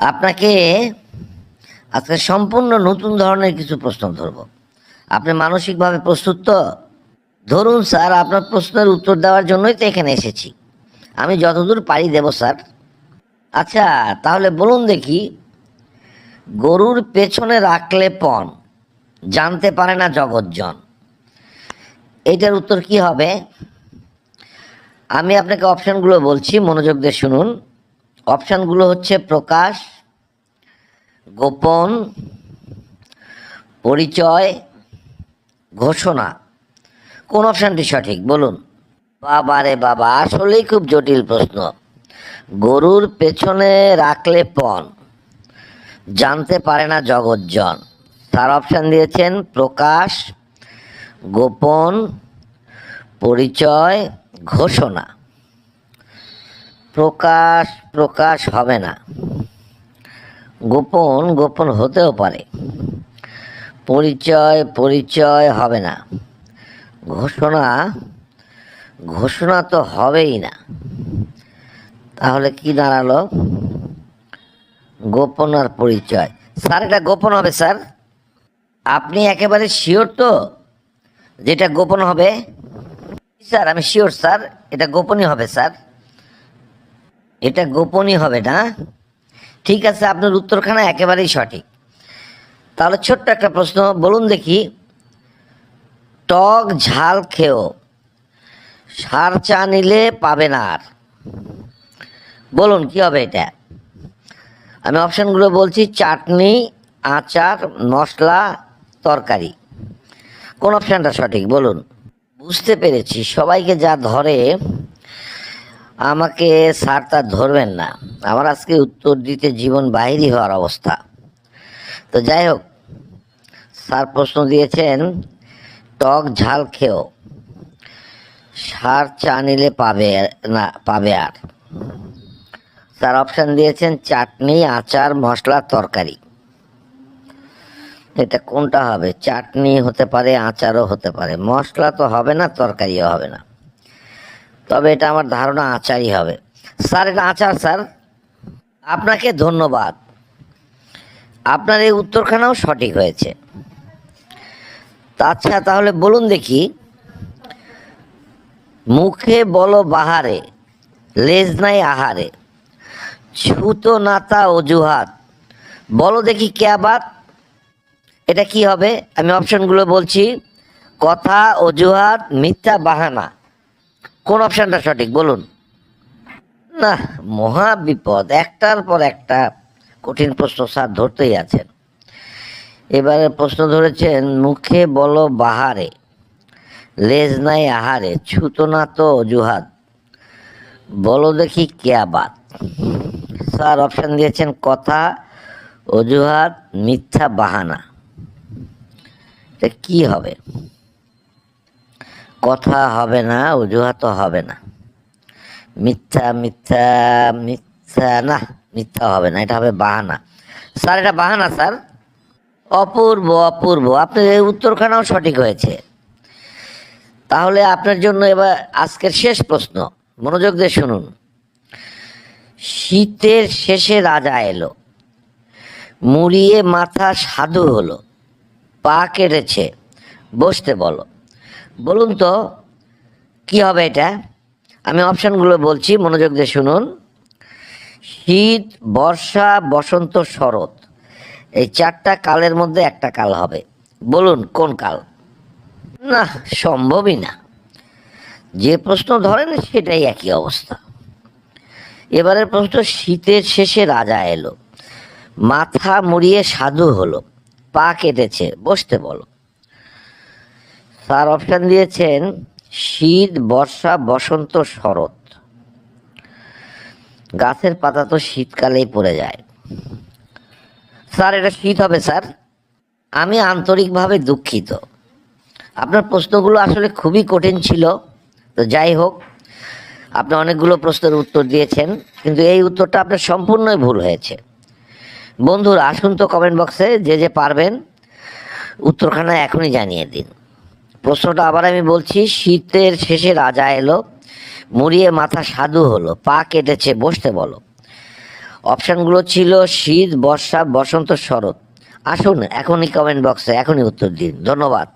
আপনাকে আজকে সম্পূর্ণ নতুন ধরনের কিছু প্রশ্ন ধরব। আপনি মানসিকভাবে প্রস্তুত তো? ধরুন স্যার, আপনার প্রশ্নের উত্তর দেওয়ার জন্যই তো এখানে এসেছি। আমি যতদূর পারি দেব স্যার। আচ্ছা তাহলে বলুন দেখি, গরুর পেছনে রাখলে পণ, জানতে পারে না জগৎজন এটার উত্তর কি হবে? আমি আপনাকে অপশানগুলো বলছি, মনোযোগ দিয়ে শুনুন। অপশানগুলো হচ্ছে প্রকাশ, গোপন, পরিচয়, ঘোষণা। কোন অপশানটি সঠিক? বলুন। বাবা রে বাবা, আসলেই খুব জটিল প্রশ্ন। গরুর পেছনে রাখলে পণ। জানতে পারে না জগৎজন তার অপশান দিয়েছেন প্রকাশ, গোপন, পরিচয়, ঘোষণা। প্রকাশ প্রকাশ হবে না। গোপন গোপন হতেও পারে। পরিচয় পরিচয় হবে না। ঘোষণা ঘোষণা তো হবেই না। তাহলে কি দাঁড়াল? গোপন আর পরিচয়। স্যার, এটা গোপন হবে, স্যার। আপনি একেবারে শিওর তো যেটা গোপন হবে? স্যার, আমি শিওর, স্যার। এটা গোপনই হবে, স্যার। এটা গোপনই হবে না। ঠিক আছে, আপনার উত্তরখানা একেবারেই সঠিক। তাহলে ছোট্ট একটা প্রশ্ন, বলুন দেখি। টক ঝাল খেও, সার চা নিলে পাবে না আর। বলুন, কি হবে এটা? আমি অপশানগুলো বলছি, চাটনি, আচার, মশলা, তরকারি। কোন অপশানটা সঠিক? বলুন। বুঝতে পেরেছি, সবাইকে যা ধরে আমাকে স্যার তা ধরবেন না। আমার আজকে উত্তর দিতে জীবন বাহিরই হওয়ার অবস্থা। তো যাই হোক, স্যার প্রশ্ন দিয়েছেন, টক ঝাল খেও। সার চা নিলে পাবে না, পাবে আর। স্যার অপশান দিয়েছেন, চাটনি, আচার, মশলা, তরকারি। এটা কোনটা হবে? চাটনি হতে পারে, আচারও হতে পারে। মশলা তো হবে না, তরকারিও হবে না। তবে এটা আমার ধারণা আচারই হবে। স্যার, এটা আচার, স্যার। আপনাকে ধন্যবাদ। আপনার এই উত্তরখানাও সঠিক হয়েছে। আচ্ছা তাহলে বলুন দেখি। মুখে বলো বাহারে, লেজ নাই আহারে। ছুতো নাতা অজুহাত। বলো দেখি কে বাত এটা কি হবে? আমি অপশনগুলো বলছি। কথা, অজুহাত, মিথ্যা বাহানা। কোন অপশনটা সঠিক? বলুন। না, মহা বিপদ। একটার পর একটা কঠিন প্রশ্ন স্যার ধরতেই আছেন। এবারে প্রশ্ন ধরেছেন, মুখে বলো বাহারে, লেজ নাই আহারে, ছুতো না তো অজুহাত, বলো দেখি কেয়া বাত? স্যার অপশন দিয়েছেন, কথা, অজুহাত, মিথ্যা বাহানা। এটা কি হবে? কথা হবে না অজুহাত হবে না। মিথ্যা মিথ্যা মিথ্যা না, মিথ্যা হবে না, এটা হবে বাহানা। স্যার, এটা বাহানা, স্যার? অপূর্ব অপূর্ব। আপনার এই উত্তরখানাও সঠিক হয়েছে। তাহলে আপনার জন্য এবার আজকের শেষ প্রশ্ন। মনোযোগ দিয়ে শুনুন। শীতের শেষে রাজা এলো। মুড়িয়ে মাথা সাধু হলো। পা কেটেছে। বসতে বলো। বলুন তো, কি হবে এটা? আমি অপশানগুলো বলছি, মনোযোগ দিয়ে শুনুন। শীত, বর্ষা, বসন্ত, শরৎ। এই চারটা কালের মধ্যে একটা কাল হবে। বলুন, কোন কাল? না, সম্ভবই না। যে প্রশ্ন ধরেন, সেটাই একই অবস্থা। এবারের প্রশ্ন, শীতের শেষে রাজা এলো। মাথা মুড়িয়ে সাধু হলো। পা কেটেছে, বসতে বলো। স্যার অপশান দিয়েছেন, শীত, বর্ষা, বসন্ত, শরৎ। গাছের পাতা তো শীতকালেই পড়ে যায়। স্যার, এটা শীত হবে, স্যার। আমি আন্তরিকভাবে দুঃখিত। আপনার প্রশ্নগুলো আসলে খুবই কঠিন ছিল। তো যাই হোক, আপনি অনেকগুলো প্রশ্নের উত্তর দিয়েছেন, কিন্তু এই উত্তরটা আপনার সম্পূর্ণই ভুল হয়েছে। বন্ধুরা, আসুন তো কমেন্ট বক্সে যে যে পারবেন, উত্তরখানা এখনই জানিয়ে দিন। প্রশ্নটা আবার আমি বলছি, শীতের শেষে রাজা এলো, মুড়িয়ে মাথা সাধু হলো, পা কেটেছে, বসতে বলো। অপশানগুলো ছিল শীত, বর্ষা, বসন্ত, শরৎ। আসুন এখনই কমেন্ট বক্সে এখনই উত্তর দিন। ধন্যবাদ।